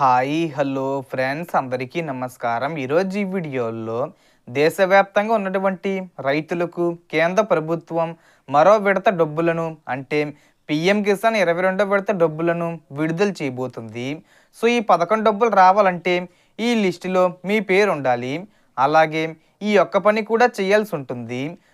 Hi hello friends. అందరికీ నమస్కారం. ఈరోజు ఈ వీడియోలో దేశవ్యాప్తంగా ఉన్నటువంటి రైతులకు కేంద్ర ప్రభుత్వం మరో విడత డబ్బులను అంటే పిఎం కిసాన్ ఇరవై రెండో విడత డబ్బులను విడుదల చేయబోతుంది. సో ఈ పథకం డబ్బులు రావాలంటే ఈ లిస్టులో మీ పేరు ఉండాలి. అలాగే ఈ ఒక్క పని కూడా చేయాల్సి ఉంటుంది.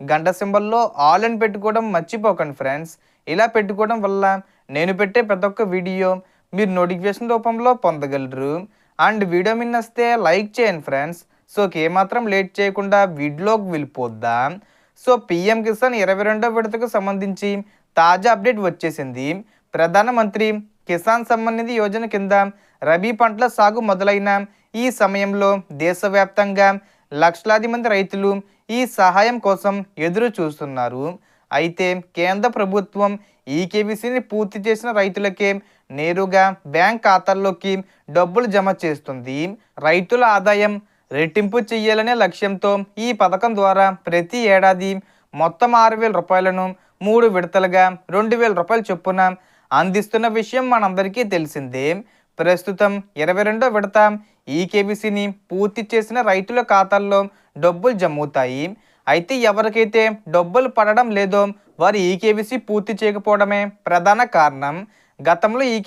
గంట సింబల్లో ఆల్ అని పెట్టుకోవడం మర్చిపోకండి ఫ్రెండ్స్ ఇలా పెట్టుకోవడం వల్ల నేను పెట్టే ప్రతి ఒక్క వీడియో మీరు నోటిఫికేషన్ రూపంలో పొందగలరు. అండ్ వీడియో మిన్నస్తే లైక్ చేయండి ఫ్రెండ్స్ సో ఏమాత్రం లేట్ చేయకుండా వీడియోకి వెళ్ళిపోద్దాం. సో పిఎం కిసాన్ ఇరవై రెండో విడతకు సంబంధించి తాజా అప్డేట్ వచ్చేసింది. ప్రధానమంత్రి కిసాన్ సమ్మాన్ నిధి యోజన కింద రబీ పంటల సాగు మొదలైన ఈ సమయంలో దేశవ్యాప్తంగా లక్షలాది మంది రైతులు ఈ సహాయం కోసం ఎదురు చూస్తున్నారు. అయితే కేంద్ర ప్రభుత్వం ఈ కేవీసీని పూర్తి చేసిన రైతులకే నేరుగా బ్యాంక్ ఖాతాల్లోకి డబ్బులు జమ చేస్తుంది. రైతుల ఆదాయం రెట్టింపు చేయాలనే లక్ష్యంతో ఈ పథకం ద్వారా ప్రతి ఏడాది మొత్తం ఆరు వేల రూపాయలను మూడు విడతలుగా రెండు వేల రూపాయల చొప్పున అందిస్తున్న విషయం మనందరికీ తెలిసిందే. ప్రస్తుతం ఇరవై రెండో విడత ఈ కేబీసీని పూర్తి చేసిన రైతుల ఖాతాల్లో డబ్బులు జమ్ముతాయి. అయితే ఎవరికైతే డబ్బులు పడడం లేదో వారు ఈ పూర్తి చేయకపోవడమే ప్రధాన కారణం. గతంలో ఈ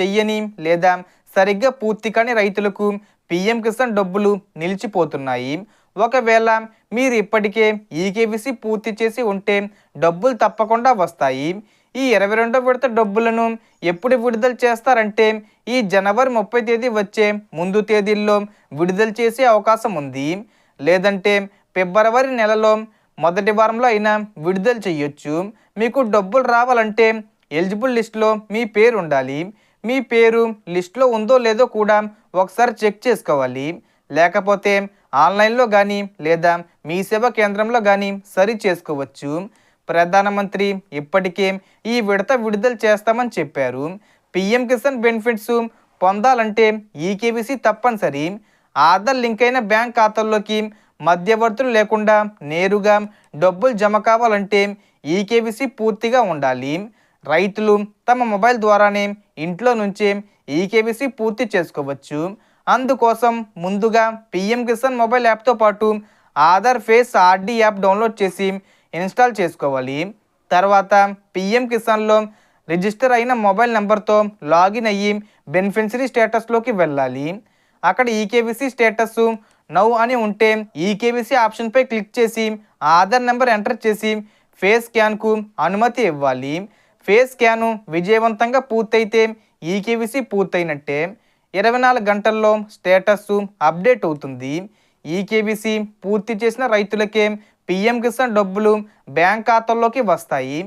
చెయ్యని లేదా సరిగ్గా పూర్తి కాని రైతులకు పిఎం కిసాన్ డబ్బులు నిలిచిపోతున్నాయి. ఒకవేళ మీరు ఇప్పటికే ఈకేవీసీ పూర్తి చేసి ఉంటే డబ్బులు తప్పకుండా వస్తాయి. ఈ ఇరవై రెండో విడత డబ్బులను ఎప్పుడు విడుదల చేస్తారంటే ఈ జనవరి ముప్పై తేదీ వచ్చే ముందు తేదీల్లో విడుదల చేసే అవకాశం ఉంది. లేదంటే ఫిబ్రవరి నెలలో మొదటి వారంలో అయినా విడుదల చేయొచ్చు. మీకు డబ్బులు రావాలంటే ఎలిజిబుల్ లిస్ట్లో మీ పేరు ఉండాలి. మీ పేరు లిస్ట్లో ఉందో లేదో కూడా ఒకసారి చెక్ చేసుకోవాలి. లేకపోతే ఆన్లైన్లో కానీ లేదా మీ సేవా కేంద్రంలో కానీ సరి చేసుకోవచ్చు. ప్రధానమంత్రి ఇప్పటికే ఈ విడత విడుదల చేస్తామని చెప్పారు. పిఎం కిసాన్ బెనిఫిట్స్ పొందాలంటే ఈకేబీసీ తప్పనిసరి. ఆధార్ లింక్ అయిన బ్యాంక్ ఖాతాల్లోకి మధ్యవర్తులు లేకుండా నేరుగా డబ్బులు జమ కావాలంటే ఈకేబీసీ పూర్తిగా ఉండాలి. రైతులు తమ మొబైల్ ద్వారానే ఇంట్లో నుంచే ఈకేబీసీ పూర్తి చేసుకోవచ్చు. అందుకోసం ముందుగా పిఎం కిసాన్ మొబైల్ యాప్తో పాటు Aadhaar face RD app download చేసి ఇన్స్టాల్ చేసుకోవాలి. తర్వాత పిఎం కిసాన్లో రిజిస్టర్ అయిన మొబైల్ నెంబర్తో లాగిన్ అయ్యి బెనిఫిషరీ స్టేటస్లోకి వెళ్ళాలి. అక్కడ ఈకేబీసీ స్టేటస్ నౌ అని ఉంటే ఈకేబీసీ ఆప్షన్పై క్లిక్ చేసి ఆధార్ నెంబర్ ఎంటర్ చేసి ఫేస్ స్కాన్కు అనుమతి ఇవ్వాలి. ఫేస్ స్కాను విజయవంతంగా పూర్తయితే ఈకేబీసీ పూర్తయినట్టే. ఇరవై నాలుగు గంటల్లో స్టేటస్ అప్డేట్ అవుతుంది. ఈకేబీసీ పూర్తి చేసిన రైతులకే పిఎం కిసాన్ డబ్బులు బ్యాంక్ ఖాతాల్లోకి వస్తాయి.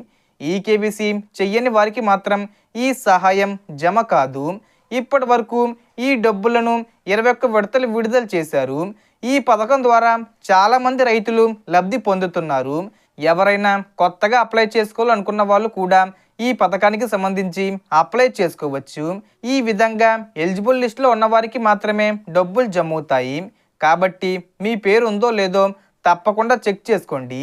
ఈకేబీసీ చెయ్యని వారికి మాత్రం ఈ సహాయం జమ కాదు. ఇప్పటి వరకు ఈ డబ్బులను ఇరవై ఒక్క విడతలు విడుదల చేశారు. ఈ పథకం ద్వారా చాలామంది రైతులు లబ్ధి పొందుతున్నారు. ఎవరైనా కొత్తగా అప్లై చేసుకోవాలనుకున్న వాళ్ళు కూడా ఈ పథకానికి సంబంధించి అప్లై చేసుకోవచ్చు. ఈ విధంగా ఎలిజిబుల్ లిస్టులో ఉన్నవారికి మాత్రమే డబ్బులు జమ్ముతాయి కాబట్టి మీ పేరు ఉందో లేదో తప్పకుండా చెక్ చేసుకోండి.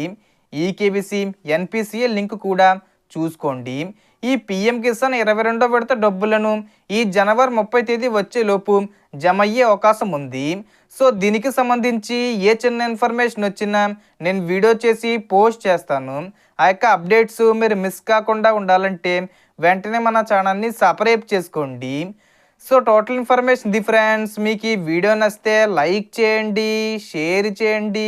ఈకేబీసీ ఎన్పిసిఏ లింక్ కూడా చూసుకోండి. ఈ పిఎం కిసాన్ ఇరవై రెండో విడత డబ్బులను ఈ జనవరి ముప్పై తేదీ వచ్చేలోపు జమ అయ్యే అవకాశం ఉంది. సో దీనికి సంబంధించి ఏ చిన్న ఇన్ఫర్మేషన్ వచ్చినా నేను వీడియో చేసి పోస్ట్ చేస్తాను. ఆ యొక్క అప్డేట్స్ మీరు మిస్ కాకుండా ఉండాలంటే వెంటనే మన ఛానల్ని సపరేట్ చేసుకోండి. So total information the friends మీకు ఈ వీడియో నచ్చితే లైక్ చేయండి షేర్ చేయండి.